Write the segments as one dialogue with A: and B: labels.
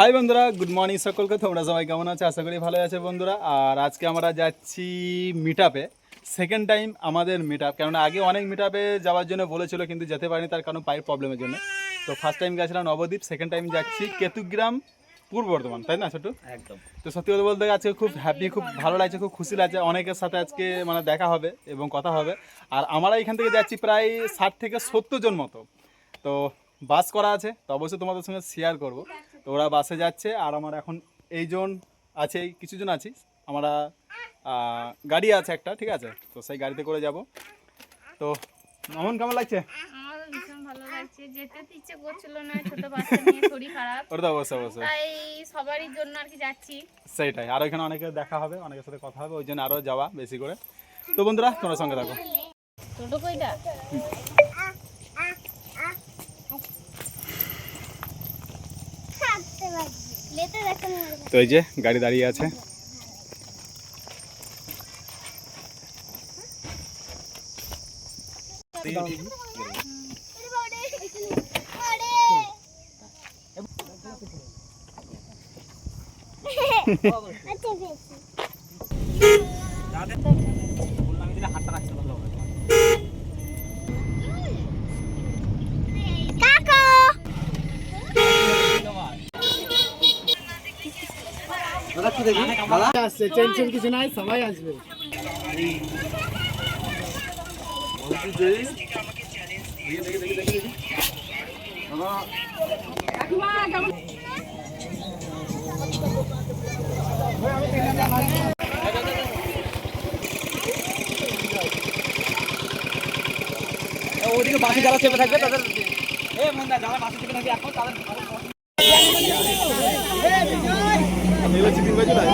A: High বন্ধুরা good morning সকলকে। তোমরা সবাই কেমন আছে? আশা করি ভালো আছে বন্ধুরা। আর আজকে আমরা যাচ্ছি মিট আপে সেকেন্ড টাইম আমাদের মিট আপ কেননা আগে অনেক মিট আপে যাওয়ার জন্য বলেছিল কিন্তু যেতে পারিনি তার কারণ পায়ের প্রবলেমের জন্য। তো ফার্স্ট টাইম গেছিলাম নবদ্বীপ সেকেন্ড টাইম যাচ্ছি কেতুগ্রাম পূর্ব বর্ধমান তাই না ছোটু
B: একদম।
A: তো সত্যি কথা বলতে আজকে খুব হ্যাপি খুব ভালো লাগছে খুব খুশি লাগছে। অনেকের সাথে আজকে মানে দেখা হবে এবং কথা হবে। আর আমরা এখান থেকে যাচ্ছি প্রায় ষাট থেকে সত্তর জন মতো। তো বাস করা আছে তো অবশ্যই তোমাদের সঙ্গে শেয়ার করব। তো ওরা বাসে যাচ্ছে আর আমার এখন এই জন আছে কিছুজন আছি। আমরা গাড়ি আছে একটা ঠিক আছে? তো সেই গাড়িতে করে যাব। তো মামুন কেমন লাগছে?
C: আর
A: অনেকে দেখা হবে অনেকের সাথে কথা হবে ওই জন্য আরও যাওয়া বেশি করে। তো বন্ধুরা তোমরা সঙ্গে থাকো
C: ছোট কইটা
A: তো এই যে গাড়ি দাঁড়িয়ে আছে।
D: আসছে টেনশন কিছু নাই সবাই আসবে।
B: ওদিকে বাসে যারা চেপে থাকবে তাদের এ মন্দা যারা বাসে চেপে থাকবে এখন তাদের মেলা চিকেন ভাজি নাই?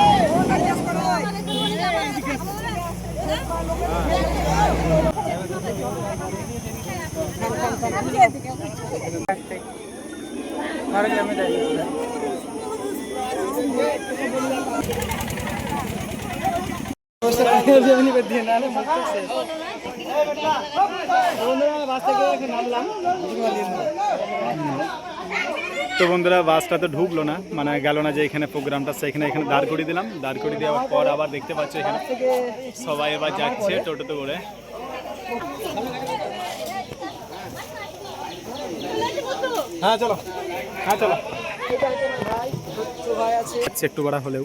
A: দিয়ে না তো বন্ধুরা বাসটা তো ঢুকলো না মানে গেল না যে এখানে প্রোগ্রামটা সেখানে এখানে দাঁড় করিয়ে দিলাম। দাঁড় করিয়ে দেওয়ার পর আবার দেখতে পাচ্ছ এখানে সবাই এবার যাচ্ছে টোটোতে করে। হ্যাঁ চলো। হ্যাঁ চলো। একটু করা হলেও।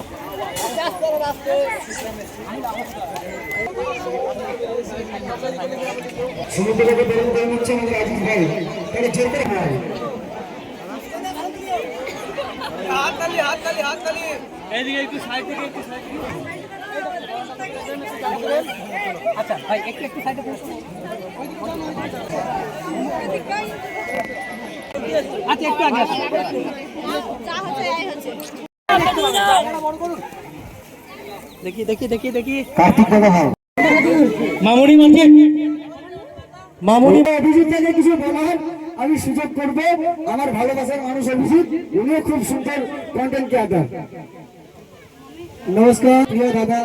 E: থেকে বেরোন করে হচ্ছে আমাদের আজিজ ভাই তাহলে জোর করে ভাই
B: এইদিকে একটু সাইড থেকে একটু সাইড আচ্ছা ভাই একটু একটু সাইডে আচ্ছা একটু আগে আসুন। মামুনি মাঝে
E: মামুনি অভিজিৎ কিছু বলার আমি সুযোগ আমার ভালোবাসার মানুষ অভিজিৎ, উনিও খুব সুন্দর কন্টেন্ট ক্রিয়েটার নমস্কার, প্রিয় দাদা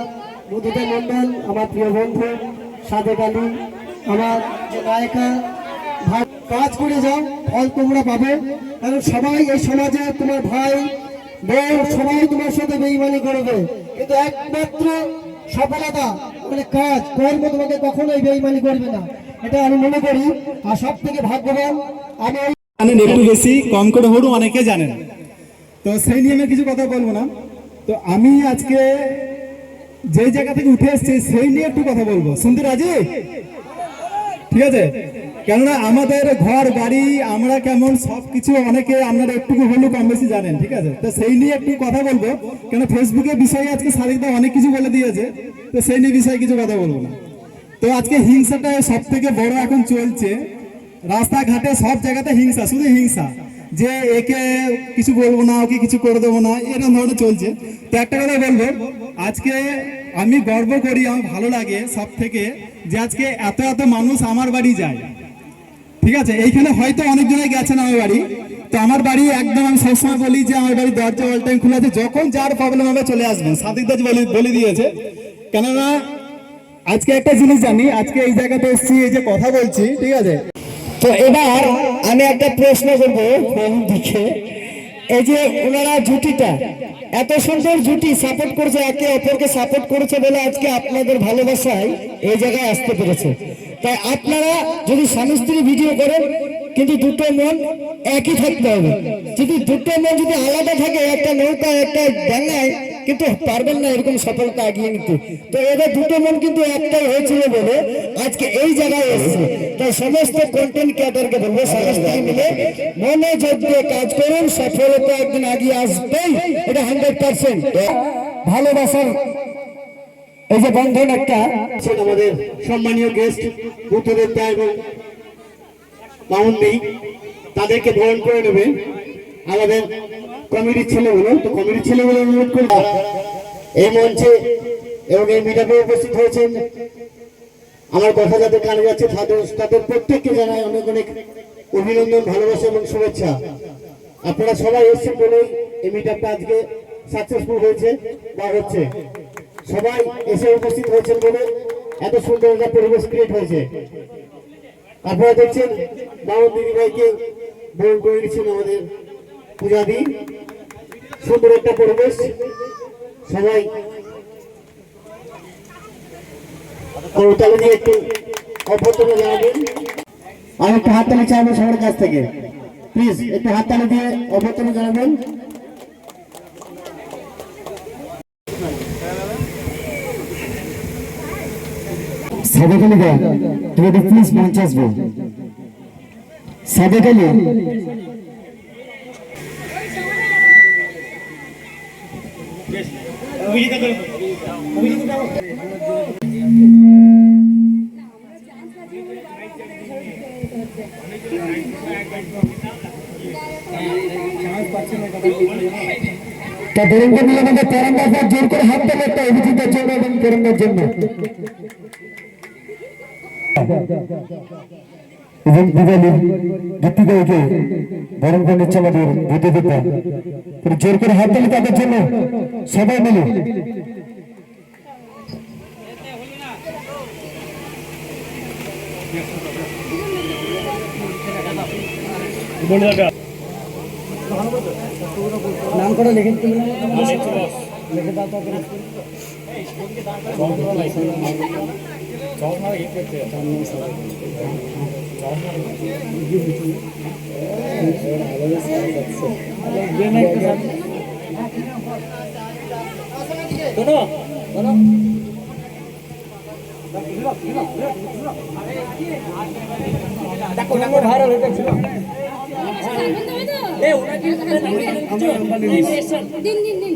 E: মধুদা মন্ডল আমার প্রিয় বন্ধু, সাদেক আমার যে নায়িকা কাজ করে যাও, ফল তোমরা পাবে। কারণ সবাই এই সমাজে তোমার ভাই বউ সবাই তোমার সাথে বেইমানি করবে। কিন্তু একমাত্র সফলতা মানে কাজ, কর্ম তোমাকে কখনোই বেইমানি করবে না। এটা আমি মনে করি। আর সব থেকে ভাগ্যবান, আমি
A: জানেন একটু বেশি কম করে হরু অনেকে জানেন। তো সেই নিয়ে আমি কিছু কথা বলব না। তো আমি আজকে যে জায়গা থেকে উঠে এসেছি, সেই নিয়ে একটু কথা বলব। শুনতে রাজি? ঠিক আছে? কেননা আমাদের ঘর, বাড়ি, আমরা কেমন সবকিছু অনেকে আপনারা একটু হলেও কম বেশি জানেন, ঠিক আছে? তো সেই নিয়ে একটু কথা বলব কেন ফেসবুকে বিষয়ে আজকে সাদিকদা অনেক কিছু বলে দিয়েছে, তো সেই নিয়ে বিষয়ে কিছু কথা বলব না। তো আজকে হিংসাটা সব থেকে বড় এখন চলছে। রাস্তাঘাটে সব জায়গাতে হিংসা, শুধু হিংসা। যে একে কিছু বলব না, ওকে কিছু করে দেবো না, এরকম ধরনের চলছে। তো একটা কথা বলব, আজকে আমি গর্ব করি, আমার ভালো লাগে সব থেকে যে আজকে এত এত মানুষ আমার বাড়ি যায়। ঠিক আছে? এইখানে হয়তো অনেকজনে গেছেন আমার বাড়ি। তো আমার বাড়ি একদম আমি সবসময় বলি যে আমার বাড়ি দরজা অল টাইম খোলা আছে। যখন যার প্রবলেম হবে চলে আসবেন। সাদিক দাস বলে দিয়েছে। কেননা, আজকে একটা জিনিস জানি, আজকে এই জায়গাতে এসেছি, এই যে কথা বলছি, ঠিক আছে?
E: তো এবার আমি একটা প্রশ্ন করব এই যে ওনারা জুটিটা এত সুন্দর জুটি সাপোর্ট করছে, একে অপরকে সাপোর্ট করেছে বলে আজকে আপনাদের ভালোবাসায় এই জায়গায় আসতে পেরেছে। তাই আপনারা যদি স্বামী স্ত্রী ভিডিও করেন, কিন্তু দুটো মন একই থাকতে হবে। যদি দুটো মন যদি আলাদা থাকে, একটা নৌকা একটা ডাঙ্গায় কিন্তু পারবেন না এরকম সফলতা এগিয়ে নিতে। তো এদের দুটো মন কিন্তু একটাই হয়েছিল বলে আজকে এই জায়গায় এসেছে। তাই সমস্ত কন্টেন্ট ক্রিয়েটারকে বলব সমস্ত মিলে মনে দিয়ে কাজ করুন, সফলতা একদিন এগিয়ে আসবেই। এটা হান্ড্রেড পার্সেন্ট ভালোবাসার এই যে বন্ধন একটা আমাদের সম্মানীয় গেস্ট বুদ্ধদেবদা এবং মামুন তাদেরকে বরণ করে নেবে। আমাদের কমিটির ছেলেগুলো তো, কমিটির ছেলেগুলো অনুরোধ করব। এই মঞ্চে এবং এই মিটাপে উপস্থিত হয়েছেন আমার কথা যাদের কানে যাচ্ছে, তাদের প্রত্যেককে জানাই অনেক অনেক অভিনন্দন, ভালোবাসা এবং শুভেচ্ছা। আপনারা সবাই এসেছেন বলেই এই মিটাপটা আজকে সাকসেসফুল হয়েছে বা হচ্ছে। সবাই এসে উপস্থিত হয়েছেন বলে এত সুন্দর একটা পরিবেশ ক্রিয়েট হয়েছে। আপনারা দেখছেন বাবন দিদি ভাইকে বরণ করে আমাদের পূজাদি সুন্দর একটা পরিবেশ। সবাই করতালি দিয়ে একটু অভ্যর্থনা জানাবেন। আমি একটু হাততালি চাইব সবার কাছ থেকে। প্লিজ, একটু হাততালি দিয়ে অভ্যর্থনা জানাবেন। সাদেক আলী তুমি প্লিজ মঞ্চে আসব। সাদেক তা বেরেঙ্গা মিলে আমাদের তেরঙ্গার পর জোর করে হাত দেবে একটা অভিজিতের জন্য এবং তেরঙ্গার জন্য এবং দিবালি গীতিকাইকে বরণ করে নিচ্ছে আমাদের বুদ্ধদেবতা জোর করে হাত দিলে তাদের জন্য সবাই মিলে নাম করে লিখে লিখে দাও তো করে
F: দিন দিন দিন